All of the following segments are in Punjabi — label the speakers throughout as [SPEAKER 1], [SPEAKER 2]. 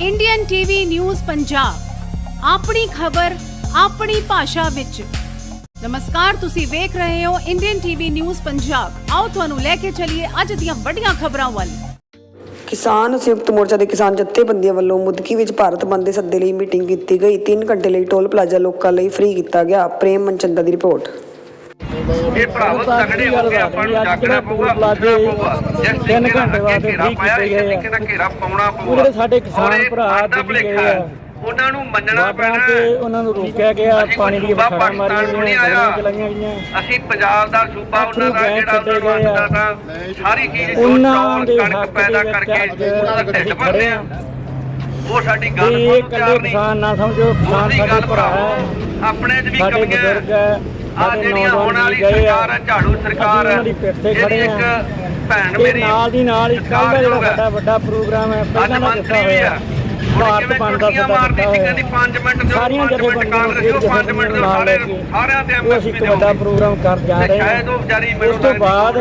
[SPEAKER 1] ਇੰਡੀਅਨ ਟੀਵੀ ਨਿਊਜ਼ ਪੰਜਾਬ ਆਪਣੀ ਖਬਰ, ਆਪਣੀ ਭਾਸ਼ਾ ਵਿੱਚ। ਨਮਸਕਾਰ, ਤੁਸੀਂ ਵੇਖ ਰਹੇ ਹੋ ਇੰਡੀਅਨ ਟੀਵੀ ਨਿਊਜ਼ ਪੰਜਾਬ ਆਓ ਤੁਹਾਨੂੰ ਲੈ ਕੇ ਚੱਲੀਏ ਅੱਜ ਦੀਆਂ ਵੱਡੀਆਂ ਖਬਰਾਂ ਵੱਲ।
[SPEAKER 2] ਕਿਸਾਨ ਸੰਯੁਕਤ ਮੋਰਚਾ ਦੇ ਕਿਸਾਨ ਜਥੇਬੰਦੀਆਂ ਵੱਲੋਂ ਮੁਦਕੀ ਵਿੱਚ ਭਾਰਤ ਬੰਦ ਦੇ ਸੱਦੇ ਲਈ ਮੀਟਿੰਗ ਕੀਤੀ ਗਈ। 3 ਘੰਟੇ ਲਈ ਟੋਲ ਪਲਾਜ਼ਾ ਲੋਕਾਂ ਲਈ ਫ੍ਰੀ ਕੀਤਾ ਗਿਆ। ਪ੍ਰੇਮ ਮਨਚੰਦਾ ਦੀ ਰਿਪੋਰਟ।
[SPEAKER 3] ਇਹ ਭਰਾਵੋ ਤਗੜੇ ਹੋ ਕੇ ਆਪਾਂ ਨੂੰ ਜਾਗਣਾ ਪਊਗਾ ਉੱਠਣਾ ਪਊਗਾ। ਜਿਸ
[SPEAKER 4] ਤਿੰਨ ਘੰਟੇ ਬਾਅਦ
[SPEAKER 3] ਘੇਰਾ ਪਾਇਆ ਇਸ। ਤਰੀਕੇ ਨਾਲ ਘੇਰਾ ਪਾਉਣਾ ਪਊਗਾ।
[SPEAKER 4] ਜਿਹੜੇ ਸਾਡੇ ਕਿਸਾਨ ਭਰਾ ਦਿੱਲੀ ਗਏ ਆ।
[SPEAKER 3] ਉਹਨਾਂ ਨੂੰ ਮੰਨਣਾ ਪੈਣਾ
[SPEAKER 4] ਤੇ ਉਹਨਾਂ ਨੂੰ ਰੋਕਿਆ ਗਿਆ ਪਾਣੀ
[SPEAKER 3] ਪਾਕਿਸਤਾਨ ਨੂੰ ਨਹੀਂ
[SPEAKER 4] ਗਈਆਂ। ਚਲਾਈਆਂ
[SPEAKER 3] ਅਸੀਂ ਪੰਜਾਬ ਦਾ ਸੂਬਾ ਉਹਨਾਂ ਦਾ ਜਿਹੜਾ ਉਹਨਾਂ। ਆਖਦਾ ਸਾਰੀ ਚੀਜ਼
[SPEAKER 4] ਉਹਨਾਂ ਦੇ ਹੱਕ
[SPEAKER 3] ਪੈਦਾ
[SPEAKER 4] ਦੇ
[SPEAKER 3] ਕਰਕੇ ਉਹਨਾਂ ਦਾ ਢਿੱਡ ਭਰਦੇ ਆ। ਉਹ ਸਾਡੀ ਗੱਲ
[SPEAKER 4] ਇਹ ਇਕੱਲੇ ਕਿਸਾਨ ਨਾ ਸਮਝੋ ਕਿਸਾਨ ਸਾਡੇ ਭਰਾ ਹੈ।
[SPEAKER 3] ਆਪਣੇ 'ਚ ਵੀ ਕਮੀਆਂ ਆ ਜਿਹੜੀਆਂ ਹੋਣ ਵਾਲੀ
[SPEAKER 4] ਆ।
[SPEAKER 3] ਸਰਕਾਰ ਹੈ ਝਾੜੂ ਸਰਕਾਰ
[SPEAKER 4] ਖੜੇ
[SPEAKER 3] ਇੱਕ
[SPEAKER 4] ਆ।
[SPEAKER 3] ਭੈਣ ਮੇਰੀ
[SPEAKER 4] ਨਾਲ ਦੀ ਨਾਲ ਹੀ ਕੱਲ ਦਾ ਜਿਹੜਾ ਸਾਡਾ ਵੱਡਾ ਪ੍ਰੋਗਰਾਮ ਹੈ ਪਹਿਲਾਂ ਦਾ ਦਿੱਤਾ ਹੋਇਆ।
[SPEAKER 3] ਆ।
[SPEAKER 4] ਭਾਰਤ
[SPEAKER 3] ਭਾਰਤ
[SPEAKER 4] ਬੰਦ ਦਾ
[SPEAKER 3] ਬੰਦਾ
[SPEAKER 4] ਸੱਦਾ
[SPEAKER 3] ਮਾਰਦੀ ਸੀ ਕਹਿੰਦੀ 5 ਮਿੰਟ ਦਿਓ
[SPEAKER 4] ਸਾਰੀਆਂ
[SPEAKER 3] 5 ਮਿੰਟ ਕਾਂਗਰਸ ਦਿਓ 5 ਮਿੰਟ ਦਿਓ ਸਾਰੇ ਸਾਰਿਆਂ ਦੇ
[SPEAKER 4] ਉਹ ਅਸੀਂ ਇੱਕ ਵੱਡਾ ਪ੍ਰੋਗਰਾਮ ਕਰ ਜਾ ਰਹੇ ਹਾਂ।
[SPEAKER 3] ਸ਼ਾਇਦ ਉਹ ਵਿਚਾਰੀ
[SPEAKER 4] ਉਸ ਤੋਂ ਬਾਅਦ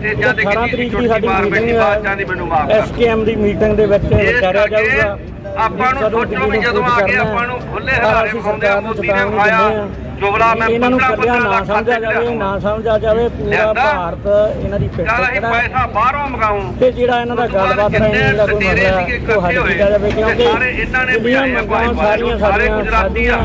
[SPEAKER 3] ਤੇ
[SPEAKER 4] 18
[SPEAKER 3] ਕਿੰਨੀ
[SPEAKER 4] ਤਰੀਕ ਦੀ ਸਾਡੀ ਮੀਟਿੰਗ
[SPEAKER 3] ਬਾਦਸ਼ਾਹ ਦੀ ਮੈਨੂੰ ਮਾਫ ਕਰ
[SPEAKER 4] ਐਸਕੇਐਮ ਦੀ ਮੀਟਿੰਗ ਦੇ ਵਿੱਚ ਵਿਚਾਰਿਆ ਜਾਊਗਾ।
[SPEAKER 3] ਆਪਾਂ ਨੂੰ ਸੋਚੋ ਵੀ ਜਦੋਂ ਆ ਕੇ
[SPEAKER 4] ਹੈ।
[SPEAKER 3] ਆਪਾਂ ਨੂੰ ਖੁੱਲੇ ਵਿਖਾਉਂਦੇ
[SPEAKER 4] ਸਰਕਾਰ
[SPEAKER 3] ਆ ਮੋਦੀ ਨੇ
[SPEAKER 4] ਹਾਂ
[SPEAKER 3] ਜੁਗਲਾ ਮੈਂ
[SPEAKER 4] ਇਹਨਾਂ ਨੂੰ
[SPEAKER 3] 15
[SPEAKER 4] ਕੱਢਿਆ ਨਾ ਸਮਝਿਆ ਜਾਵੇ ਨਾ ਸਮਝਿਆ ਜਾਵੇ ਪੂਰਾ। ਭਾਰਤ ਇਹਨਾਂ ਦੀ ਖੜਾ ਹੈ।
[SPEAKER 3] ਪੈਸਾ ਬਾਹਰੋਂ ਮੰਗਾਉਂ
[SPEAKER 4] ਤੇ ਜਿਹੜਾ ਇਹਨਾਂ ਦਾ ਗੱਲਬਾਤ ਰਹੀ ਦਾ ਕੋਈ ਮਸਲਾ ਉਹ ਹੱਲ ਕੀਤਾ ਜਾਵੇ ਕਿਉਂਕਿ
[SPEAKER 3] ਸਾਰੇ ਇਹਨਾਂ ਨੇ
[SPEAKER 4] ਜਿਹੜੀਆਂ
[SPEAKER 3] ਭਜਾਏ ਆ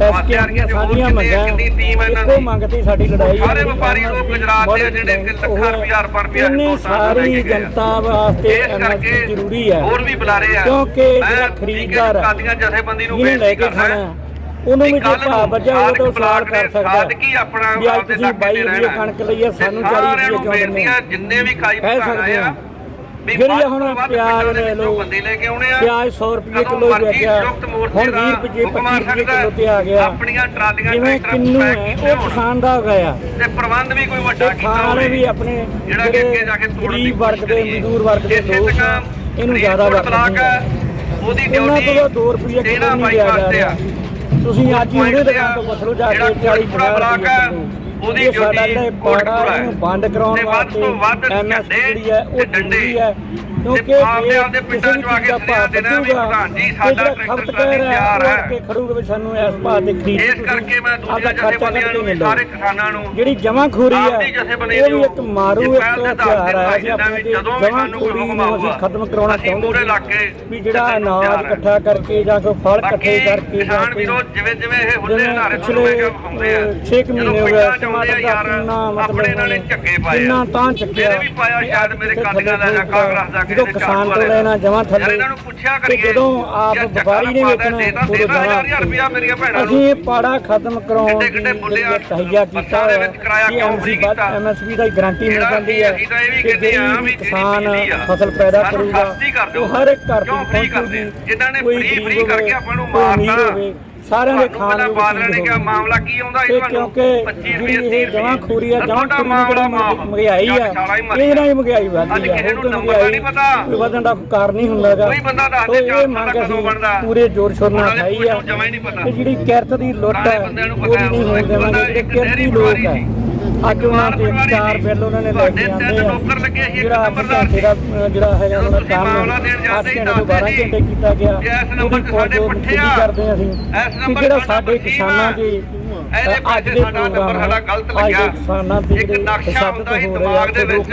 [SPEAKER 4] ਮੰਗਾਂ ਸਾਰੀਆਂ
[SPEAKER 3] ਸਾਰੇ
[SPEAKER 4] ਸਾਡੀਆਂ
[SPEAKER 3] ਗੁਜਰਾਤੀ ਆ।
[SPEAKER 4] ਐਸਕੇਐਮ ਦੀਆਂ ਸਾਡੀਆਂ ਮੰਗਾਂ
[SPEAKER 3] ਕਿੰਨੀ ਟੀਮ ਇਹਨਾਂ
[SPEAKER 4] ਇੱਕੋ
[SPEAKER 3] ਦੀ?
[SPEAKER 4] ਮੰਗ ਤੇ ਸਾਡੀ ਲੜਾਈ
[SPEAKER 3] ਸਾਰੇ
[SPEAKER 4] ਹੈ
[SPEAKER 3] ਵਪਾਰੀ ਲੋਕ ਗੁਜਰਾਤ ਦੇ ਜਿਹੜੇ ਕਿ ਲੱਖਾਂ ਰੁਪਇਆ ਰੁਪਇਆ ਰੁਪਇਆ
[SPEAKER 4] ਇੰਨੀ
[SPEAKER 3] ਹਿੰਦੁਸਤਾਨ ਨੂੰ ਲੈ
[SPEAKER 4] ਸਾਰੀ
[SPEAKER 3] ਕੇ ਗਏ।
[SPEAKER 4] ਜਨਤਾ ਵਾਸਤੇ
[SPEAKER 3] ਇਸ ਕਰਕੇ
[SPEAKER 4] ਐਮਐਸਪੀ ਜ਼ਰੂਰੀ ਹੈ
[SPEAKER 3] ਹੋਰ ਵੀ ਬੁਲਾਰੇ ਆ
[SPEAKER 4] ਕਿਉਂਕਿ
[SPEAKER 3] ਮੈਂ
[SPEAKER 4] ਜਿਹੜਾ
[SPEAKER 3] ਠੀਕ ਹੈ,
[SPEAKER 4] ਖਰੀਦਦਾਰ ਹੈ
[SPEAKER 3] ਕਾਦੀਆਂ ਜਥੇਬੰਦੀ ਨੂੰ
[SPEAKER 4] ਜਿਹਨੇ ਲੈ
[SPEAKER 3] ਬੇਨਤੀ
[SPEAKER 4] ਕੇ
[SPEAKER 3] ਕਰਦਾ
[SPEAKER 4] ਖਾਣਾ
[SPEAKER 3] ਹੈ
[SPEAKER 4] ਹੈ, ਉਹਨੂੰ ਵੀ ਜੇ
[SPEAKER 3] ਕੱਲ੍ਹ
[SPEAKER 4] ਭਾਅ
[SPEAKER 3] ਨੂੰ
[SPEAKER 4] ਵੱਜਾ ਉਹ ਤੋਂ
[SPEAKER 3] ਸਾਧਕ
[SPEAKER 4] ਸਵਾਲ
[SPEAKER 3] ਬਲਾਕ
[SPEAKER 4] ਕਰ
[SPEAKER 3] ਨੇ
[SPEAKER 4] ਸਕਦਾ
[SPEAKER 3] ਸਾਧਕੀ ਆਪਣਾ
[SPEAKER 4] ਵੀ ਅੱਜ
[SPEAKER 3] ਆਪਦੇ
[SPEAKER 4] ਤੁਸੀਂ
[SPEAKER 3] ਇਲਾਕੇ
[SPEAKER 4] 22
[SPEAKER 3] ਤੇ
[SPEAKER 4] ਰੁਪਏ
[SPEAKER 3] ਰਹਿਣਾ।
[SPEAKER 4] ਕਣਕ ਲਈ ਹੈ ਸਾਨੂੰ
[SPEAKER 3] ਤੇ
[SPEAKER 4] 40
[SPEAKER 3] ਸਾਰਿਆਂ
[SPEAKER 4] ਰੁਪਏ
[SPEAKER 3] ਨੂੰ
[SPEAKER 4] ਕਿਉਂ ਦਿੰਦੇ
[SPEAKER 3] ਬੇਨਤੀ ਆ, ਜਿੰਨੇ ਵੀ ਖਾਈ
[SPEAKER 4] ਕਹਿ ਸਕਦੇ ਆ ਜਿਹੜੀ ਹੁਣ ਪਿਆਜ਼ ਲੈ
[SPEAKER 3] ਲੈ ਕੇ ਆਉਣੇ ਆ।
[SPEAKER 4] ਪਿਆਜ਼ 100 ਰੁਪਏ ਕਿਲੋ
[SPEAKER 3] ਮਰਜ਼ੀ
[SPEAKER 4] ਵੇਚਿਆ ਹੁਣ
[SPEAKER 3] ਦਾ
[SPEAKER 4] 20 ਰੁਪਏ
[SPEAKER 3] ਹੁਕਮ ਆ
[SPEAKER 4] 25 ਰੁਪਏ ਕਿਲੋ ਤੇ ਆ ਗਿਆ।
[SPEAKER 3] ਆਪਣੀਆਂ ਟਰਾਲੀਆਂ
[SPEAKER 4] ਜਿਵੇਂ ਕਿੰਨੂ ਹੈ ਉਹ। ਕਿਸਾਨ ਦਾ ਗਿਆ
[SPEAKER 3] ਤੇ ਪ੍ਰਬੰਧ ਵੀ ਕੋਈ ਵੱਡਾ ਕੀਤਾ ਹੋਵੇ।
[SPEAKER 4] ਵੀ ਆਪਣੇ
[SPEAKER 3] ਜਿਹੜਾ ਕਿ ਅੱਗੇ ਜਾ ਕੇ
[SPEAKER 4] ਗਰੀਬ ਵਰਗ ਦੇ ਮਜ਼ਦੂਰ ਵਰਗ ਦੇ ਲੋਕ ਇਹਨੂੰ ਜ਼ਿਆਦਾ ਵਰਤਦੇ
[SPEAKER 3] ਹੈ, ਉਹਦੀ
[SPEAKER 4] ਉਹਨਾਂ
[SPEAKER 3] ਡਿਊਟੀ
[SPEAKER 4] ਤੋਂ 2 ਰੁਪਏ ਕਿਲੋ ਨਹੀਂ ਲਿਆ ਜਾ ਰਿਹਾ ਤੁਸੀਂ ਅੱਜ ਹੀ ਉਹਦੇ ਦੁਕਾਨ ਤੋਂ ਪੁੱਛ ਲਓ ਜਾ ਕੇ 40
[SPEAKER 3] ਜਿਹੜਾ ਬਲਾਕ ਹੈ, ਉਹਦੀ ਡਿਊਟੀ ਕੋਟਕਪੂਰਾ ਹੈ।
[SPEAKER 4] ਬੰਦ ਕਰਾਉਣ ਵਾਸਤੇ ਐਮਐਸਪੀ ਜਿਹੜੀ ਹੈ ਉਹ
[SPEAKER 3] ਡੰਡੇ
[SPEAKER 4] ਹੈ ਕਿਉਂਕਿ
[SPEAKER 3] ਆਪਦੇ ਆਪਦੇ ਪਿੰਡਾਂ ਚੋਂ ਆ ਕੇ
[SPEAKER 4] ਭਾਅ
[SPEAKER 3] ਦੇਣਾ ਵੀ ਪ੍ਰਧਾਨ ਜੀ, ਸਾਡਾ ਟਰੈਕਟਰ
[SPEAKER 4] ਹੈ
[SPEAKER 3] ਤਿਆਰ ਹੈ।
[SPEAKER 4] ਕੇ ਖੜੂਗਾ ਵੀ ਸਾਨੂੰ ਇਸ ਭਾਅ ਤੇ ਖਰੀਦ
[SPEAKER 3] ਇਸ ਕਰਕੇ ਮੈਂ ਦੂਜੀਆਂ ਜਥੇਬੰਦੀਆਂ ਨੂੰ ਸਾਰੇ ਕਿਸਾਨਾਂ ਨੂੰ
[SPEAKER 4] ਜਿਹੜੀ ਜਮਾਖੋਰੀ ਹੈ ਉਹ ਵੀ ਇੱਕ
[SPEAKER 3] ਨੂੰ
[SPEAKER 4] ਮਾਰੂ
[SPEAKER 3] ਇਹ
[SPEAKER 4] ਇੱਕ ਹਥਿਆਰ ਹੈ ਅਸੀਂ ਆਪਣੇ ਤੇ
[SPEAKER 3] ਜਦੋਂ ਵੀ ਸਾਨੂੰ ਕੋਈ
[SPEAKER 4] ਜਮਾਖੋਰੀ ਨੂੰ ਅਸੀਂ ਖਤਮ ਕਰਾਉਣਾ ਚਾਹੁੰਦੇ
[SPEAKER 3] ਇਲਾਕੇ
[SPEAKER 4] ਵੀ ਜਿਹੜਾ
[SPEAKER 3] ਨੂੰ
[SPEAKER 4] ਅਨਾਜ
[SPEAKER 3] ਹੈ।
[SPEAKER 4] ਇਕੱਠਾ ਕਰਕੇ ਜਾਂ ਕੋਈ ਫਲ ਇਕੱਠੇ ਕਰਕੇ ਜਾਂ
[SPEAKER 3] ਕਿਸਾਨ
[SPEAKER 4] ਕੋਈ
[SPEAKER 3] ਜਿਵੇਂ ਜਿਵੇਂ ਇਹ
[SPEAKER 4] ਜਿਵੇਂ
[SPEAKER 3] ਹਨਾਰੇ ਤੁਹਾਨੂੰ ਹੁੰਦੇ ਆ
[SPEAKER 4] 6 ਮਹੀਨੇ ਹੋ ਗਏ ਟਮਾਟਰ ਦਾ ਕਿੰਨਾ ਮਤਲਬ
[SPEAKER 3] ਆਪਣੇ ਨਾਲ ਹੀ ਝੱਗੇ ਪਾਏ।
[SPEAKER 4] ਕਿੰਨਾ ਤਾਂ ਚੱਕਿਆ
[SPEAKER 3] ਮੇਰੇ ਵੀ ਪਾਇਆ ਸ਼ਾਇਦ ਮੇਰੇ ਕਾਲੀਆਂ ਦਾ ਜਾਂ ਕਾਂਗਰਸ ਦਾ
[SPEAKER 4] ਜਦੋਂ
[SPEAKER 3] ਕਿਸੇ
[SPEAKER 4] ਕਿਸਾਨ ਤੋਂ ਲੈਣਾ ਜਮਾਂ ਥੱਲੇ
[SPEAKER 3] ਇਹਨਾਂ ਨੂੰ ਪੁੱਛਿਆ
[SPEAKER 4] ਤੇ ਜਦੋਂ ਆਪ ਵਪਾਰੀ ਨੇ ਵੇਚਣਾ ਉਦੋਂ ਜਾਣਾ
[SPEAKER 3] ਹਜ਼ਾਰ ਰੁਪਇਆ ਮੇਰੀਆਂ ਭੈਣਾਂ ਨੂੰ
[SPEAKER 4] ਅਸੀਂ ਇਹ ਪਾੜਾ ਖਤਮ ਕਰਾਉਣ ਦੀ
[SPEAKER 3] ਕਿੱਡੇ-ਕਿੱਡੇ ਬੁੱਲੇ ਆ,
[SPEAKER 4] ਜਿਹੜੀ ਤਹੀਆ ਕੀਤਾ ਕਿ ਐਮਸੀ
[SPEAKER 3] ਕੀਤਾ?
[SPEAKER 4] ਐਮਐਸਪੀ ਦਾ ਗਾਰੰਟੀ ਮਿਲ ਜਾਂਦੀ ਹੈ ਕਿ ਜਿਹੜੀ ਕਿਸਾਨ ਫਸਲ ਪੈਦਾ ਕਰੂਗਾ। ਉਹ ਹਰ ਇੱਕ ਘਰ? ਪਹੁੰਚੂਗੀ
[SPEAKER 3] ਜਿਨ੍ਹਾਂ ਨੇ
[SPEAKER 4] ਗਰੀਬ
[SPEAKER 3] free ਕਰਕੇ ਆਪਾਂ ਨੂੰ ਮਾਰਤਾ।
[SPEAKER 4] ਸਾਰਿਆਂ ਦੇ
[SPEAKER 3] ਤੁਹਾਨੂੰ
[SPEAKER 4] ਖਾਣ ਨੂੰ
[SPEAKER 3] ਬਾਦਲ ਨੇ ਕਿਹਾ ਮਾਮਲਾ ਕੀ ਆਉਂਦਾ
[SPEAKER 4] ਤੇ ਕਿਉਂਕਿ ਜਿਹੜੀ ਇਹ ਜਮਾਂ ਖੋਰੀ ਆ ਜਮਾਂ ਖੋਰੀ ਦੀ ਜਿਹੜੀ ਮਹਿੰਗਾਈ ਆ ਇਹ ਨਾਲ ਹੀ ਮਹਿੰਗਾਈ ਵੱਧਦੀ ਆ
[SPEAKER 3] ਕਿਸੇ ਨੂੰ ਨੰਬਰ ਦਾ ਨਹੀਂ ਪਤਾ।
[SPEAKER 4] ਕੋਈ ਵਧਣ ਦਾ ਕਾਰਨ ਨਹੀਂ ਹੁੰਦਾਗਾ
[SPEAKER 3] ਕੋਈ ਬੰਦਾ ਦੱਸ ਦੇ ਚਾਰ ਕਦੋਂ ਬਣਦਾ।
[SPEAKER 4] ਪੂਰੇ ਜ਼ੋਰ ਸ਼ੋਰ ਨਾਲ ਖਾਈ ਆ
[SPEAKER 3] ਹੀ ਨਹੀਂ।
[SPEAKER 4] ਤੇ ਜਿਹੜੀ ਕਿਰਤ ਦੀ ਲੁੱਟ ਹੈ ਉਹ ਨਹੀਂ
[SPEAKER 3] ਹੈ,
[SPEAKER 4] ਹੋਣ ਦੇਵਾਂਗੇ
[SPEAKER 3] ਇੱਕ
[SPEAKER 4] ਕਿਰਤੀ ਲੋਕ
[SPEAKER 3] ਸੀ।
[SPEAKER 4] ਅੱਜ ਉਹਨਾਂ
[SPEAKER 3] ਪਰਿਵਾਰੀ
[SPEAKER 4] ਚਾਰ। ਬਿੱਲ ਉਹਨਾਂ ਨੇ ਲੈ ਕੇ ਆਂਦੇ ਆ
[SPEAKER 3] ਲੱਗੇ
[SPEAKER 4] ਜਿਹੜਾ
[SPEAKER 3] ਨੰਬਰਦਾਰ
[SPEAKER 4] ਘੰਟੇ ਦਾ ਅ, ਜਿਹੜਾ ਹੈਗਾ ਉਹਨਾਂ
[SPEAKER 3] ਦੇਣ
[SPEAKER 4] ਕੰਮ 8
[SPEAKER 3] ਜਾਂਦੇ ਸੀ,
[SPEAKER 4] ਘੰਟੇ ਤੋਂ 12
[SPEAKER 3] ਦੱਸਦੇ
[SPEAKER 4] ਘੰਟੇ ਕੀਤਾ ਗਿਆ
[SPEAKER 3] ਕਿ ਇਸ ਨੰਬਰ ਤੇ ਸਾਡੇ
[SPEAKER 4] ਜੋ
[SPEAKER 3] ਪੱਠੇ ਆ।
[SPEAKER 4] ਮਜ਼ਦੂਰੀ ਕਰਦੇ ਅਸੀਂ ਜਿਹੜਾ
[SPEAKER 3] ਸਾਡਾ
[SPEAKER 4] ਕਿਸਾਨਾਂ। ਦੀ
[SPEAKER 3] ਇਹਦੇ
[SPEAKER 4] ਅੱਜ
[SPEAKER 3] ਪਾਸੇ
[SPEAKER 4] ਦੇ
[SPEAKER 3] ਸਾਡਾ ਨੰਬਰ ਸਾਡਾ ਗਲਤ
[SPEAKER 4] ਅੱਜ
[SPEAKER 3] ਲੱਗਿਆ।
[SPEAKER 4] ਦੇ ਕਿਸਾਨਾਂ ਦੀ
[SPEAKER 3] ਇੱਕ
[SPEAKER 4] ਜਿਹੜੀ
[SPEAKER 3] ਨਕਸ਼ਾ ਹੁੰਦਾ
[SPEAKER 4] ਹੋ
[SPEAKER 3] ਦਿਮਾਗ ਦੇ ਵਿੱਚ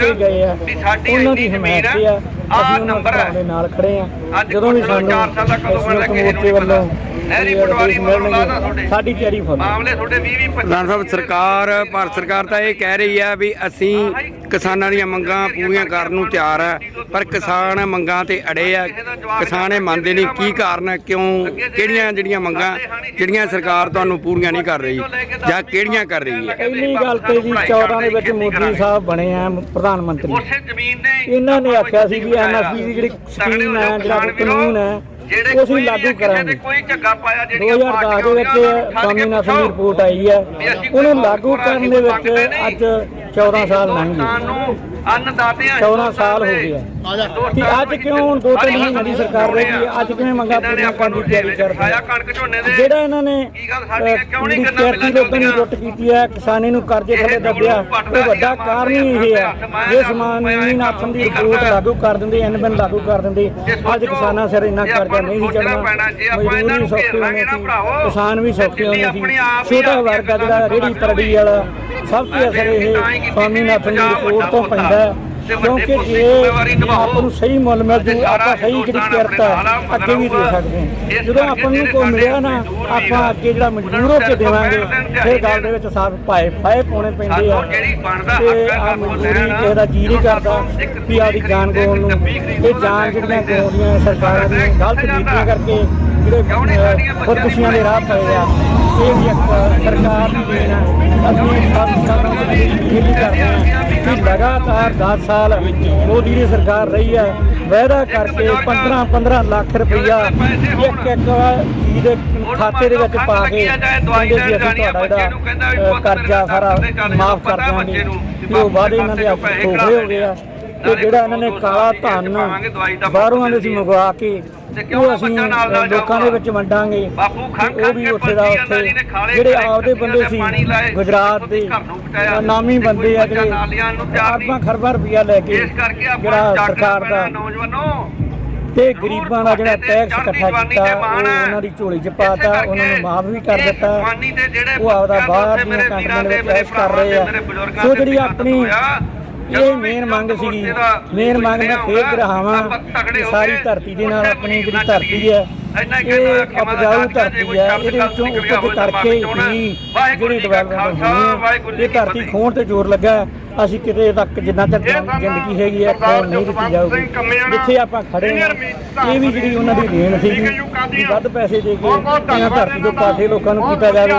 [SPEAKER 3] ਵੀ ਸਾਡੀ
[SPEAKER 4] ਦੀ
[SPEAKER 3] ਇੰਨੀ ਜ਼ਮੀਨ
[SPEAKER 4] ਆ
[SPEAKER 3] ਆ, ਨੰਬਰ ਹੈ।
[SPEAKER 4] ਦੇ ਨਾਲ ਖੜੇ ਆ
[SPEAKER 3] ਅੱਜ
[SPEAKER 4] ਜਦੋਂ ਵੀ ਸਾਨੂੰ
[SPEAKER 3] ਚਾਰ ਸਾਲ ਦਾ ਕਦੋਂ ਬਣਨਾ ਕਿਸੇ ਪਟਵਾਰੀ ਮਗਰੋਂ ਲਾਦਾ ਤੁਹਾਡੇ।
[SPEAKER 4] ਸਾਡੀ ਚੈਰੀ ਫੁੱਲ।
[SPEAKER 3] ਮਾਮਲੇ ਤੁਹਾਡੇ 20 20
[SPEAKER 5] ਪ੍ਰਧਾਨ ਸਾਹਿਬ ਸਰਕਾਰ ਭਾਰਤ ਸਰਕਾਰ ਤਾਂ ਇਹ ਕਹਿ ਰਹੀ ਹੈ ਵੀ ਅਸੀਂ ਕਿਸਾਨਾਂ ਦੀਆਂ ਮੰਗਾਂ ਪੂਰੀਆਂ ਕਰਨ ਨੂੰ ਤਿਆਰ ਹੈ ਪਰ ਕਿਸਾਨ ਮੰਗਾਂ ਤੇ ਅੜੇ ਆ। ਕਿਸਾਨ ਇਹ ਮੰਨਦੇ ਨਹੀਂ ਕੀ ਕਾਰਨ ਹੈ ਕਿਉਂ ਕਿਹੜੀਆਂ ਜਿਹੜੀਆਂ ਮੰਗਾਂ ਜਿਹੜੀਆਂ ਸਰਕਾਰ ਤੁਹਾਨੂੰ ਪੂਰੀਆਂ ਨਹੀਂ ਕਰ ਰਹੀ ਜਾਂ ਕਿਹੜੀਆਂ ਕਰ ਰਹੀ ਹੈ
[SPEAKER 4] ਪਹਿਲੀ ਗੱਲ ਤੇ ਜੀ 14 ਦੇ ਵਿੱਚ ਮੋਦੀ ਸਾਹਿਬ ਬਣੇ ਆ ਪ੍ਰਧਾਨ ਮੰਤਰੀ। ਇਹਨਾਂ ਨੇ ਆਖਿਆ ਸੀ ਵੀ ਐਮਐਸਪੀ ਦੀ ਜਿਹੜੀ ਸਕੀਮ ਹੈ ਜਿਹੜਾ ਕਾਨੂੰਨ ਹੈ ਉਹ ਅਸੀਂ ਲਾਗੂ ਕਰਾਂਗੇ।
[SPEAKER 3] ਕੋਈ ਝੱਗਾ ਪਾਇਆ
[SPEAKER 4] 2010 ਦੇ ਵਿੱਚ ਸਵਾਮੀਨਾਥਨ ਦੀ ਰਿਪੋਰਟ ਆਈ ਹੈ। ਉਹਨੂੰ ਲਾਗੂ ਕਰਨ ਦੇ ਵਿੱਚ ਅੱਜ 14 ਸਾਲ ਲੰਘ ਗਏ।
[SPEAKER 3] ਨੂੰ ਅੰਨਦਾਤੇ ਆ
[SPEAKER 4] 14 ਸਾਲ ਹੋ ਗਏ ਕਿ ਅੱਜ ਕਿਉਂ ਦੋ ਤਿੰਨ ਮਹੀਨੇ ਦੀ ਸਰਕਾਰ ਰਹਿ ਗਈ? ਅੱਜ ਕਿਵੇਂ ਮੰਗਾ ਪੂਰੀਆਂ ਕਰਨ ਦੀ ਤਿਆਰੀ
[SPEAKER 6] ਦੇ
[SPEAKER 4] ਜਿਹੜਾ ਇਹਨਾਂ ਨੇ
[SPEAKER 6] ਕੀ ਗੱਲ ਸਾਡੀ
[SPEAKER 4] ਅਹ,
[SPEAKER 6] ਕਿਉਂ ਨਹੀਂ
[SPEAKER 4] ਜਿਹੜੀ
[SPEAKER 6] ਗੰਨਾ
[SPEAKER 4] ਕਿਰਤੀ ਲੋਕਾਂ ਦੀ ਲੁੱਟ ਕੀਤੀ ਹੈ ਕਿਸਾਨੀ ਨੂੰ ਕਰਜ਼ੇ ਥੱਲੇ ਦੱਬਿਆ ਉਹ ਵੱਡਾ ਕਾਰਨ ਹੀ ਇਹ ਹੈ ਜੇ ਸਮਾਨਮੀਨਾਥਨ ਦੀ ਰਿਪੋਰਟ ਲਾਗੂ ਕਰ ਦਿੰਦੇ ਐਨਬਨ ਲਾਗੂ ਕਰ ਦਿੰਦੇ ਅੱਜ ਕਿਸਾਨਾਂ ਸਿਰ ਇੰਨਾ ਕਰਜ਼ਾ ਨਹੀਂ ਸੀ ਚੜਨਾ ਮਜ਼ਦੂਰ ਵੀ ਸੌਖੇ ਹੋਣੇ ਸੀ ਕਿਸਾਨ ਵੀ ਸੌਖੇ ਹੋਣੇ ਸੀ। ਛੋਟਾ ਵਰਗ ਜਿਹੜਾ ਰੇੜੀ ਪਰੜੀ ਵਾਲਾ ਸਭ ਤੋਂ ਅਸਰ ਇਹ ਸਵਾਮੀਨਾਥਨ ਦੀ ਰਿਪੋਰਟ ਤੋਂ ਪੈਂਦਾ ਹੈ ਕਿਉਂਕਿ ਜੇ ਆਪਾਂ ਨੂੰ ਸਹੀ ਮੁੱਲ ਮਿਲ ਜੂ ਆਪਾਂ ਸਹੀ ਜਿਹੜੀ ਕਿਰਤ ਅੱਗੇ ਵੀ ਦੇ ਸਕਦੇ ਹਾਂ। ਜਦੋਂ ਆਪਾਂ ਨੂੰ ਕੋਈ ਮਿਲਿਆ ਨਾ ਆਪਾਂ ਅੱਗੇ ਜਿਹੜਾ ਮਜਬੂਰ ਹੋ ਕੇ ਦੇਵਾਂਗੇ। ਫਿਰ ਗੱਲ ਦੇ ਵਿੱਚ ਸਾਫ਼ ਪਾਏ ਫਾਏ ਪਾਉਣੇ ਪੈਂਦੇ ਆ। ਤੇ ਆ। ਮਜਬੂਰੀ ਕਿਸੇ ਦਾ ਜੀ ਨਹੀਂ ਕਰਦਾ ਵੀ ਆਦੀ ਜਾਨ ਗਵਾਉਣ ਨੂੰ। ਇਹ ਜਾਨ ਜਿਹੜੀਆਂ ਗਵਾਉਂਦੀਆਂ ਸਰਕਾਰਾਂ ਦੀਆਂ ਗਲਤ ਨੀਤੀਆਂ ਕਰਕੇ ਜਿਹੜੇ ਖੁਦਕੁਸ਼ੀਆਂ ਦੇ ਰਾਹ ਪਏ ਆ। ਇਹ ਵੀ ਇੱਕ ਸਰਕਾਰ ਦੀ ਦੇਣ ਆ। ਅਸੀਂ ਸਭ ਹਾਂ ਕਿ ਲਗਾਤਾਰ 10 ਸਾਲ ਮੋਦੀ ਦੀ ਸਰਕਾਰ ਰਹੀ ਹੈ। ਵਾਅਦਾ ਕਰਕੇ 15 15 ਲੱਖ ਰੁਪਈਆ ਇੱਕ ਇੱਕ ਚੀਜ਼ ਦੇ ਖਾਤੇ ਦੇ ਵਿੱਚ ਪਾ ਕੇ ਕਹਿੰਦੇ ਸੀ ਅਸੀਂ ਤੁਹਾਡਾ ਜਿਹੜਾ ਕਰਜ਼ਾ ਸਾਰਾ ਮਾਫ ਕਰ ਦੇਵਾਂਗੇ ਉਹ ਵਾਅਦੇ ਇਹਨਾਂ ਦੇ ਅੱਜ ਖੋਖਲੇ ਹੋ ਗਏ ਆ। ਤੇ ਜਿਹੜਾ ਇਹਨਾਂ ਨੇ ਕਾਲਾ ਧਨ ਬਾਹਰੋਂ ਆਲੇ ਸੀ ਮੰਗਵਾ ਕੇ ਉਹ ਅਸੀਂ ਲੋਕਾਂ ਦੇ ਵਿੱਚ ਵੰਡਾਂਗੇ। ਉਹ ਵੀ ਉੱਥੇ ਦਾ ਉੱਥੇ ਜਿਹੜੇ ਆਪਦੇ ਬੰਦੇ ਸੀ ਗੁਜਰਾਤ ਦੇ ਨਾਮੀ ਬੰਦੇ ਆ ਜਿਹੜੇ ਅਰਬਾਂ ਖਰਬਾਂ ਰੁਪਈਆ ਲੈ ਕੇ
[SPEAKER 6] ਇਸ ਕਰਕੇ ਆਪਾਂ
[SPEAKER 4] ਜਿਹੜਾ ਸਰਕਾਰ ਦਾ ਤੇ ਗਰੀਬਾਂ ਦਾ ਜਿਹੜਾ ਟੈਕਸ ਇਕੱਠਾ ਕੀਤਾ ਉਹ ਉਹਨਾਂ ਦੀ ਝੋਲੀ 'ਚ ਪਾਤਾ ਉਹਨਾਂ ਨੂੰ ਮਾਫ ਵੀ ਕਰ ਦਿੱਤਾ। ਉਹ ਆਪਦਾ ਬਾਹਰ ਦੀਆਂ ਕੰਪਨੀਆਂ ਦੇ ਵਿੱਚ ਕਰ ਰਹੇ ਆ। ਸੋ ਜਿਹੜੀ ਆਪਣੀ ਇਹ ਮੇਨ ਮੰਗ ਸੀਗੀ। ਮੇਨ ਮੰਗ ਮੈਂ ਫੇਰ
[SPEAKER 6] ਹੋ
[SPEAKER 4] ਸਾਰੀ ਧਰਤੀ ਦੇ ਨਾਲ ਆਪਣੀ ਜਿਹੜੀ ਧਰਤੀ ਹੈ
[SPEAKER 6] ਇੰਨਾ ਹੀ ਕਹਿਣਾ
[SPEAKER 4] ਇਹ
[SPEAKER 6] ਕਿ ਮੈਂ
[SPEAKER 4] ਉਪਜਾਊ
[SPEAKER 6] ਦੱਸਦਾ ਜੇ
[SPEAKER 4] ਧਰਤੀ
[SPEAKER 6] ਕੋਈ
[SPEAKER 4] ਹੈ
[SPEAKER 6] ਸ਼ਬਦ
[SPEAKER 4] ਇਹਦੇ ਵਿੱਚੋਂ
[SPEAKER 6] ਗਲਤ ਨਿਕਲਿਆ
[SPEAKER 4] ਉਪਜ
[SPEAKER 6] ਹੋਵੇ ਤਾਂ
[SPEAKER 4] ਕਰਕੇ
[SPEAKER 6] ਮਾਫ਼ੀ ਚਾਹੁੰਦਾ।
[SPEAKER 4] ਹੀ।
[SPEAKER 6] ਵਾਹਿਗੁਰੂ
[SPEAKER 4] ਜਿਹੜੀ
[SPEAKER 6] ਜੀ ਕਾ
[SPEAKER 4] ਡਿਵੈਲਪਮੈਂਟ
[SPEAKER 6] ਖਾਲਸਾ,
[SPEAKER 4] ਹੋਣੀ
[SPEAKER 6] ਵਾਹਿਗੁਰੂ
[SPEAKER 4] ਹੈ
[SPEAKER 6] ਜੀ
[SPEAKER 4] ਇਹ
[SPEAKER 6] ਕੀ
[SPEAKER 4] ਧਰਤੀ
[SPEAKER 6] ਫਤਿਹ।
[SPEAKER 4] ਖੋਣ ਤੇ ਜ਼ੋਰ ਲੱਗਾ ਹੈ। ਅਸੀਂ ਕਿਤੇ ਤੱਕ ਜਿੰਨਾ ਚਿਰ ਜ਼ਿੰਦਗੀ ਹੈਗੀ ਹੈ ਖੋਣ ਨਹੀਂ ਦਿੱਤੀ ਜਾਊਗੀ। ਜਿੱਥੇ ਆਪਾਂ ਖੜੇ ਹਾਂ ਇਹ ਵੀ ਜਿਹੜੀ ਉਹਨਾਂ ਦੀ ਦੇਣ ਸੀਗੀ ਵੀ ਵੱਧ ਪੈਸੇ ਦੇ ਕੇ ਇਹਨਾਂ ਧਰਤੀ ਦੇ ਪਾਸੇ ਲੋਕਾਂ ਨੂੰ ਕੀਤਾ ਜਾਵੇ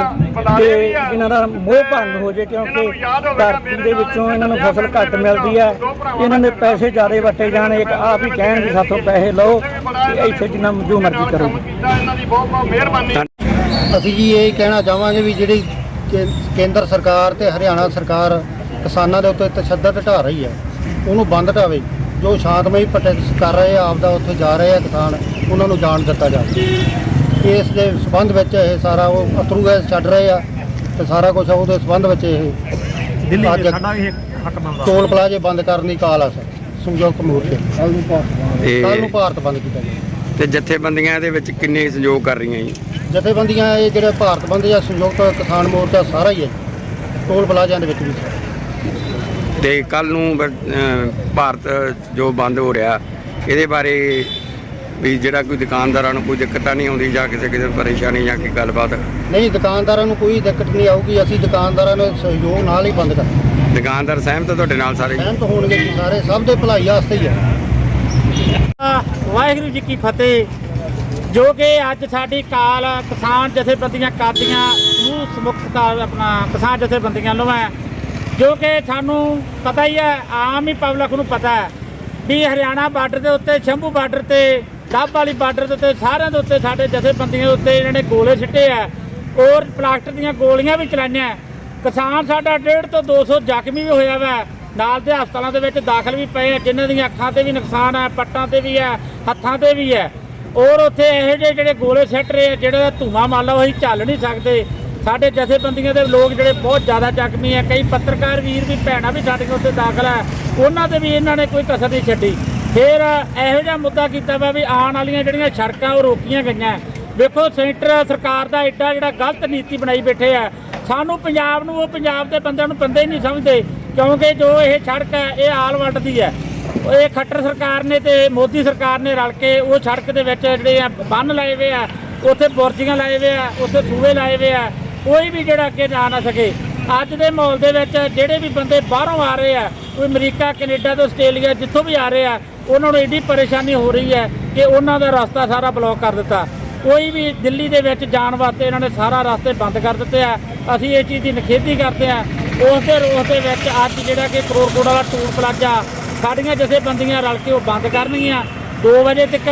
[SPEAKER 4] ਤੇ ਇਹਨਾਂ ਦਾ ਮੋਹ ਭੰਗ ਹੋ ਜੇ ਕਿਉਂਕਿ ਧਰਤੀ ਦੇ ਵਿੱਚੋਂ ਇਹਨਾਂ ਨੂੰ ਫਸਲ ਘੱਟ ਮਿਲਦੀ ਹੈ। ਇਹਨਾਂ ਦੇ ਪੈਸੇ ਜ਼ਿਆਦਾ ਵਟੇ ਜਾਣ ਇੱਕ ਆਪ ਹੀ ਕਹਿਣ ਵੀ ਸਾਥੋਂ ਪੈਸੇ ਲਓ। ਇੱਥੇ ਜਿੰਨਾ ਜੋ ਮਰਜ਼ੀ ਕਰੋ
[SPEAKER 7] ਅਸੀਂ ਜੀ ਇਹ ਕਹਿਣਾ ਚਾਹਾਂਗੇ ਵੀ ਜਿਹੜੀ ਕੇ- ਕੇਂਦਰ ਸਰਕਾਰ ਤੇ ਹਰਿਆਣਾ ਸਰਕਾਰ ਕਿਸਾਨਾਂ ਦੇ ਉੱਤੇ ਤਸ਼ੱਦਦ ਢਾ ਰਹੀ ਹੈ ਉਹਨੂੰ ਬੰਦ ਢਾਵੇ। ਜੋ ਸ਼ਾਂਤਮਈ ਪ੍ਰੋਟੈਸਟ ਕਰ ਰਹੇ ਆ ਆਪਦਾ ਉੱਥੇ ਜਾ ਰਹੇ ਆ ਕਿਸਾਨ ਉਹਨਾਂ ਨੂੰ ਜਾਣ ਦਿੱਤਾ ਜਾਵੇ। ਇਸ ਦੇ ਸਬੰਧ ਵਿੱਚ ਇਹ ਸਾਰਾ ਉਹ ਅਥਰੂ ਗੈਸ ਛੱਡ ਰਹੇ ਆ ਤੇ ਸਾਰਾ ਕੁਝ ਉਹਦੇ ਸਬੰਧ ਵਿੱਚ ਇਹ ਦਿੱਲੀ ਸਾਡਾ ਇਹ ਹੱਕ ਬਣਦਾ। ਟੋਲ ਪਲਾਜ਼ੇ ਬੰਦ ਕਰਨ ਦੀ ਕਾਲ ਆ ਸਰ। ਸੰਯੁਕਤ ਮੋਰਚੇ ਕੱਲ ਨੂੰ ਭਾਰਤ
[SPEAKER 5] ਤੇ
[SPEAKER 7] ਕੱਲ ਨੂੰ ਭਾਰਤ ਬੰਦ ਕੀਤਾ ਜਾਵੇ
[SPEAKER 5] ਤੇ ਜਥੇਬੰਦੀਆਂ ਇਹਦੇ ਵਿੱਚ ਕਿੰਨੇ ਸਹਿਯੋਗ ਕਰ ਰਹੀਆਂ ਜੀ?
[SPEAKER 7] ਜਥੇਬੰਦੀਆਂ ਇਹ ਜਿਹੜੇ ਭਾਰਤ ਬੰਦ ਜਾਂ ਸੰਯੁਕਤ ਕਿਸਾਨ ਮੋਰਚਾ ਸਾਰਾ ਹੀ ਹੈ। ਟੋਲ ਪਲਾਜ਼ਿਆਂ ਦੇ ਵਿੱਚ ਵੀ ਸਰ।
[SPEAKER 5] ਤੇ ਕੱਲ ਨੂੰ ਅਹ ਭਾਰਤ ਜੋ ਬੰਦ ਹੋ ਰਿਹਾ ਇਹਦੇ ਬਾਰੇ ਵੀ ਜਿਹੜਾ ਕੋਈ ਦੁਕਾਨਦਾਰਾਂ ਨੂੰ ਕੋਈ ਦਿੱਕਤਾਂ ਨਹੀਂ ਆਉਂਦੀ ਜਾਂ ਕਿਸੇ ਕਿਸੇ ਨੂੰ ਪਰੇਸ਼ਾਨੀ ਜਾਂ ਕੋਈ ਗੱਲਬਾਤ?
[SPEAKER 7] ਨਹੀਂ ਦੁਕਾਨਦਾਰਾਂ ਨੂੰ ਕੋਈ ਦਿੱਕਤ ਨਹੀਂ ਆਊਗੀ। ਅਸੀਂ ਦੁਕਾਨਦਾਰਾਂ ਨੂੰ ਸਹਿਯੋਗ ਨਾਲ ਹੀ ਬੰਦ ਕਰਾਂਗੇ
[SPEAKER 5] ਦੁਕਾਨਦਾਰ ਸਹਿਮਤ ਆ ਤੁਹਾਡੇ ਨਾਲ ਸਾਰੇ?
[SPEAKER 7] ਸਹਿਮਤ ਹੋਣਗੇ ਜੀ ਸਾਰੇ ਸਭ ਦੇ ਭਲਾਈ ਵਾਸਤੇ ਹੀ ਹੈ
[SPEAKER 4] ਵਾਹਿਗੁਰੂ ਜੀ ਕੀ ਫਤਿਹ। ਜੋ ਕਿ ਅੱਜ ਸਾਡੀ ਕਾਲ ਕਿਸਾਨ ਜਥੇਬੰਦੀਆਂ ਕਰਦੀਆਂ ਨੂੰ ਸਮੁਖਤਾ ਆਪਣਾ ਕਿਸਾਨ ਜਥੇਬੰਦੀਆਂ ਨੂੰ ਹੈ। ਜੋ ਕਿ ਸਾਨੂੰ ਪਤਾ ਹੀ ਹੈ ਆਮ ਹੀ ਪਬਲਿਕ ਨੂੰ ਪਤਾ ਹੈ ਵੀ ਹਰਿਆਣਾ ਬਾਰਡਰ ਦੇ ਉੱਤੇ ਸ਼ੰਭੂ ਬਾਰਡਰ ਤੇ ਡੱਬ ਵਾਲੀ ਬਾਰਡਰ ਦੇ ਉੱਤੇ ਸਾਰਿਆਂ ਦੇ ਉੱਤੇ ਸਾਡੇ ਜਥੇਬੰਦੀਆਂ ਦੇ ਉੱਤੇ ਇਹਨਾਂ ਨੇ ਗੋਲੇ ਸਿੱਟੇ ਆ। ਔਰ ਪਲਾਸਟਿਕ ਦੀਆਂ ਗੋਲੀਆਂ ਵੀ ਚਲਾਈਆਂ। ਕਿਸਾਨ ਸਾਡਾ 1.5 ਤੋਂ 200 ਜ਼ਖਮੀ ਵੀ ਹੋਇਆ ਵਾ। ਨਾਲ ਦੇ ਹਸਪਤਾਲਾਂ ਦੇ ਵਿੱਚ ਦਾਖਲ ਵੀ ਪਏ ਆ, ਜਿਨ੍ਹਾਂ ਦੀਆਂ ਅੱਖਾਂ ਤੇ ਵੀ ਨੁਕਸਾਨ ਹੈ ਪੱਟਾਂ ਤੇ ਵੀ ਹੈ ਹੱਥਾਂ ਤੇ ਵੀ ਹੈ ਔਰ ਉੱਥੇ ਇਹੋ ਜਿਹੇ ਜਿਹੜੇ ਗੋਲੇ ਸਿੱਟ ਰਹੇ ਆ ਦਾ ਧੂਆਂ ਮੰਨ ਲਓ ਅਸੀਂ ਚੱਲ ਨਹੀਂ ਸਕਦੇ। ਸਾਡੇ ਜਥੇਬੰਦੀਆਂ ਦੇ ਲੋਕ ਜਿਹੜੇ ਬਹੁਤ ਜ਼ਿਆਦਾ ਜ਼ਖਮੀ ਆ, ਕਈ ਪੱਤਰਕਾਰ ਵੀਰ ਵੀ, ਭੈਣਾਂ ਵੀ ਸਾਡੀਆਂ ਉੱਥੇ ਦਾਖਲ ਹੈ ਉਹਨਾਂ ਤੇ ਵੀ ਇਹਨਾਂ ਨੇ ਕੋਈ ਕਸਰ ਨਹੀਂ ਛੱਡੀ। ਫਿਰ ਇਹੋ ਜਿਹਾ ਮੁੱਦਾ ਕੀਤਾ ਵਾ ਵੀ ਆਉਣ ਵਾਲੀਆਂ ਜਿਹੜੀਆਂ ਸੜਕਾਂ ਉਹ ਰੋਕੀਆਂ ਗਈਆਂ। ਵੇਖੋ ਸੈਂਟਰ ਸਰਕਾਰ ਦਾ ਐਡਾ ਜਿਹੜਾ ਗਲਤ ਨੀਤੀ ਬਣਾਈ ਬੈਠੇ ਆ। ਸਾਨੂੰ ਪੰਜਾਬ ਨੂੰ, ਉਹ ਪੰਜਾਬ ਦੇ ਬੰਦਿਆਂ ਨੂੰ ਬੰਦੇ ਹੀ ਨਹੀਂ ਸਮਝਦੇ, ਕਿਉਂਕਿ ਜੋ ਇਹ ਸੜਕ ਹੈ, ਇਹ ਆਲ ਵਰਲਡ ਦੀ ਹੈ। ਇਹ ਖੱਟਰ ਸਰਕਾਰ ਨੇ ਤੇ ਮੋਦੀ ਸਰਕਾਰ ਨੇ ਰਲ ਕੇ ਉਹ ਸੜਕ ਦੇ ਵਿੱਚ ਜਿਹੜੇ ਆ ਬੰਨ ਲਾਏ ਹੋਏ ਆ, ਉੱਥੇ ਬੁਰਜੀਆਂ ਲਾਏ ਹੋਏ ਆ, ਉੱਥੇ ਸੂਏ ਲਾਏ ਹੋਏ ਆ, ਕੋਈ ਵੀ ਜਿਹੜਾ ਅੱਗੇ ਜਾ ਨਾ ਸਕੇ। ਅੱਜ ਦੇ ਮਾਹੌਲ ਦੇ ਵਿੱਚ ਜਿਹੜੇ ਵੀ ਬੰਦੇ ਬਾਹਰੋਂ ਆ ਰਹੇ ਆ, ਕੋਈ ਅਮਰੀਕਾ, ਕੈਨੇਡਾ ਤੋਂ ਆਸਟ੍ਰੇਲੀਆ ਜਿੱਥੋਂ ਵੀ ਆ ਰਹੇ ਆ, ਉਹਨਾਂ ਨੂੰ ਏਡੀ ਪਰੇਸ਼ਾਨੀ ਹੋ ਰਹੀ ਹੈ ਕਿ ਉਹਨਾਂ ਦਾ ਰਸਤਾ ਸਾਰਾ ਬਲੌਕ ਕਰ ਦਿੱਤਾ। ਕੋਈ ਵੀ ਦਿੱਲੀ ਦੇ ਵਿੱਚ ਜਾਣ ਵਾਸਤੇ ਇਹਨਾਂ ਨੇ ਸਾਰਾ ਰਸਤੇ ਬੰਦ ਕਰ ਦਿੱਤੇ ਆ। ਅਸੀਂ ਇਹ ਚੀਜ਼ ਦੀ ਨਿਖੇਧੀ ਕਰਦੇ ਆ। ਉਸ ਦੇ ਰੋਸ ਦੇ ਵਿੱਚ ਅੱਜ ਜਿਹੜਾ ਕਿ ਕਰੋੜਕੋੜ ਵਾਲਾ ਟੂਲ ਪਲਾਜ਼ਾ, ਸਾਡੀਆਂ ਜਥੇਬੰਦੀਆਂ ਰਲ ਕੇ ਉਹ ਬੰਦ ਕਰਨਗੀਆਂ। 2 ਵਜੇ ਤੱਕ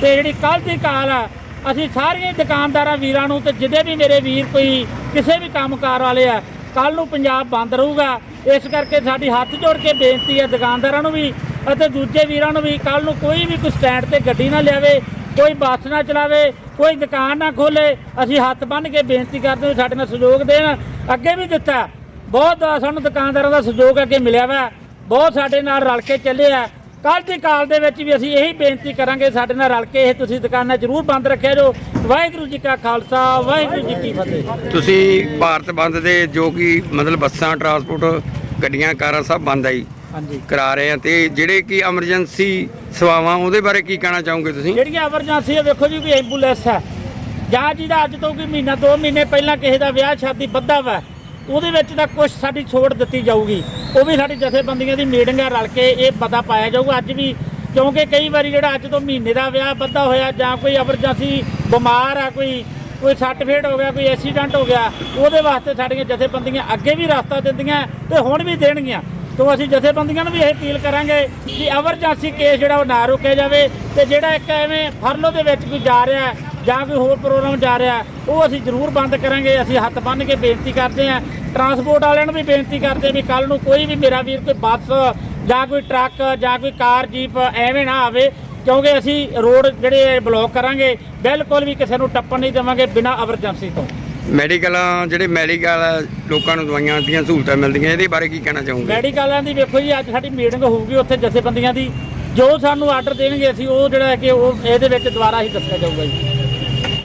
[SPEAKER 4] ਤੇ ਜਿਹੜੀ ਕੱਲ ਦੀ ਕਾਲ ਆ, ਅਸੀਂ ਸਾਰੀਆਂ ਦੁਕਾਨਦਾਰਾਂ ਵੀਰਾਂ ਨੂੰ ਤੇ ਜਿਹਦੇ ਵੀ ਮੇਰੇ ਵੀਰ ਕੋਈ ਕਿਸੇ ਵੀ ਕੰਮਕਾਰ ਵਾਲੇ ਆ ਕੱਲ ਨੂੰ ਪੰਜਾਬ ਬੰਦ ਰਹੂਗਾ। ਇਸ ਕਰਕੇ ਸਾਡੀ ਹੱਥ ਜੋੜ ਕੇ ਬੇਨਤੀ ਹੈ ਦੁਕਾਨਦਾਰਾਂ ਨੂੰ ਵੀ
[SPEAKER 8] ਅਤੇ ਦੂਜੇ ਵੀਰਾਂ ਨੂੰ ਵੀ ਕੱਲ ਨੂੰ ਕੋਈ ਵੀ ਕੋਈ ਸਟੈਂਡ ਤੇ ਗੱਡੀ ਨਾ ਲਿਆਵੇ। ਕੋਈ ਬੱਸ ਨਾ ਚਲਾਵੇ, ਕੋਈ ਦੁਕਾਨ ਨਾ ਖੋਲੇ, ਅਸੀਂ ਹੱਥ ਬੰਨ੍ਹ ਕੇ ਬੇਨਤੀ ਕਰਦੇ ਹਾਂ ਸਾਡੇ ਨਾਲ ਸਹਿਯੋਗ ਦੇਣ। ਅੱਗੇ ਵੀ ਦਿੱਤਾ। ਬਹੁਤ ਸਾਨੂੰ ਦੁਕਾਨਦਾਰਾਂ ਦਾ ਸਹਿਯੋਗ ਅੱਗੇ ਮਿਲਿਆ ਵਾ। ਬਹੁਤ ਸਾਡੇ ਨਾਲ ਰਲ ਕੇ ਚੱਲੇ ਆ। ਕੱਲ੍ਹ ਦੀ ਕਾਲ ਦੇ ਵਿੱਚ ਵੀ ਅਸੀਂ ਇਹੀ ਬੇਨਤੀ ਕਰਾਂਗੇ ਸਾਡੇ ਨਾਲ ਰਲ ਕੇ ਇਹ ਤੁਸੀਂ ਦੁਕਾਨਾਂ ਜ਼ਰੂਰ ਬੰਦ ਰੱਖਿਆ ਜੋ ਵਾਹਿਗੁਰੂ ਜੀ ਕਾ ਖਾਲਸਾ, ਵਾਹਿਗੁਰੂ ਜੀ ਕੀ ਫਤਿਹ।
[SPEAKER 5] ਤੁਸੀਂ ਭਾਰਤ ਬੰਦ ਦੇ ਜੋ ਕਿ ਮਤਲਬ ਬੱਸਾਂ, ਟਰਾਂਸਪੋਰਟ, ਗੱਡੀਆਂ, ਕਾਰਾਂ ਸਭ ਬੰਦ ਆਈ
[SPEAKER 8] ਹਾਂਜੀ।
[SPEAKER 5] ਕਰਾ ਰਹੇ ਆ ਤੇ ਜਿਹੜੇ ਕਿ ਐਮਰਜੈਂਸੀ ਸੇਵਾਵਾਂ ਉਹਦੇ ਬਾਰੇ ਕੀ ਕਹਿਣਾ ਚਾਹੋਗੇ ਤੁਸੀਂ?
[SPEAKER 8] ਜਿਹੜੀਆਂ ਐਮਰਜੈਂਸੀ ਆ ਵੇਖੋ ਜੀ ਕੋਈ ਐਂਬੂਲੈਂਸ ਹੈ ਜਾਂ ਜਿਹਦਾ ਅੱਜ ਤੋਂ ਕੋਈ ਮਹੀਨਾ ਦੋ ਮਹੀਨੇ ਪਹਿਲਾਂ ਕਿਸੇ ਦਾ ਵਿਆਹ ਸ਼ਾਦੀ ਬੱਧਾ ਵਾ ਉਹਦੇ ਵਿੱਚ ਤਾਂ ਕੁਝ ਸਾਡੀ ਛੋਟ ਦਿੱਤੀ ਜਾਊਗੀ। ਉਹ ਵੀ ਸਾਡੀ ਜਥੇਬੰਦੀਆਂ ਦੀ ਮੀਟਿੰਗ ਰਲ ਕੇ ਇਹ ਪਤਾ ਪਾਇਆ ਜਾਊਗਾ। ਅੱਜ ਵੀ ਕਿਉਂਕਿ ਕਈ ਵਾਰੀ ਜਿਹੜਾ ਅੱਜ ਤੋਂ ਮਹੀਨੇ ਦਾ ਵਿਆਹ ਬੱਧਾ ਹੋਇਆ ਜਾਂ ਕੋਈ ਐਮਰਜੈਂਸੀ ਬਿਮਾਰ ਆ ਕੋਈ ਕੋਈ ਸੱਟ ਫੇਟ ਹੋ ਗਿਆ ਕੋਈ ਐਕਸੀਡੈਂਟ ਹੋ ਗਿਆ ਉਹਦੇ ਵਾਸਤੇ ਸਾਡੀਆਂ ਜਥੇਬੰਦੀਆਂ ਅੱਗੇ ਵੀ ਰਸਤਾ ਦਿੰਦੀਆਂ ਤੇ ਹੁਣ ਵੀ ਦੇਣਗੀਆਂ। ਤੋਂ ਅਸੀਂ ਜਥੇਬੰਦੀਆਂ ਨੂੰ ਵੀ ਇਹ ਅਪੀਲ ਕਰਾਂਗੇ ਕਿ ਐਮਰਜੈਂਸੀ ਕੇਸ ਜਿਹੜਾ ਉਹ ਨਾ ਰੋਕਿਆ ਜਾਵੇ ਤੇ ਜਿਹੜਾ ਇੱਕ ਐਵੇਂ ਫਰਲੋ ਦੇ ਵਿੱਚ ਕੋਈ ਜਾ ਰਿਹਾ ਜਾਂ ਕੋਈ ਹੋਰ ਪ੍ਰੋਗਰਾਮ ਜਾ ਰਿਹਾ ਉਹ ਅਸੀਂ ਜ਼ਰੂਰ ਬੰਦ ਕਰਾਂਗੇ। ਅਸੀਂ ਹੱਥ ਬੰਨ੍ਹ ਕੇ ਬੇਨਤੀ ਕਰਦੇ ਹਾਂ। ਟਰਾਂਸਪੋਰਟ ਵਾਲਿਆਂ ਨੂੰ ਵੀ ਬੇਨਤੀ ਕਰਦੇ ਹਾਂ ਵੀ ਕੱਲ ਨੂੰ ਕੋਈ ਵੀ ਮੇਰਾ ਵੀਰ ਕੋਈ ਬੱਸ ਜਾਂ ਕੋਈ ਟਰੱਕ ਜਾਂ ਕੋਈ ਕਾਰ, ਜੀਪ ਐਵੇਂ ਨਾ ਆਵੇ, ਕਿਉਂਕਿ ਅਸੀਂ ਰੋਡ ਜਿਹੜੇ ਬਲੌਕ ਕਰਾਂਗੇ, ਬਿਲਕੁਲ ਵੀ ਕਿਸੇ ਨੂੰ ਟੱਪਣ ਨਹੀਂ ਦੇਵਾਂਗੇ ਬਿਨਾਂ ਐਮਰਜੈਂਸੀ ਤੋਂ।
[SPEAKER 5] ਮੈਡੀਕਲਾਂ, ਜਿਹੜੇ ਮੈਡੀਕਲ ਲੋਕਾਂ ਨੂੰ ਦਵਾਈਆਂ ਦੀਆਂ ਸਹੂਲਤਾਂ ਮਿਲਦੀਆਂ, ਇਹਦੇ ਬਾਰੇ ਕੀ ਕਹਿਣਾ ਚਾਹੋਗੇ?
[SPEAKER 8] ਮੈਡੀਕਲਾਂ ਦੀ ਵੇਖੋ ਜੀ, ਅੱਜ ਸਾਡੀ ਮੀਟਿੰਗ ਹੋਊਗੀ ਉੱਥੇ ਜਥੇਬੰਦੀਆਂ ਦੀ। ਜੋ ਸਾਨੂੰ ਆਰਡਰ ਦੇਣਗੇ ਅਸੀਂ ਉਹ ਜਿਹੜਾ ਹੈ ਕਿ ਉਹ ਇਹਦੇ ਵਿੱਚ ਦੁਬਾਰਾ ਹੀ ਦੱਸਿਆ ਜਾਊਗਾ ਜੀ।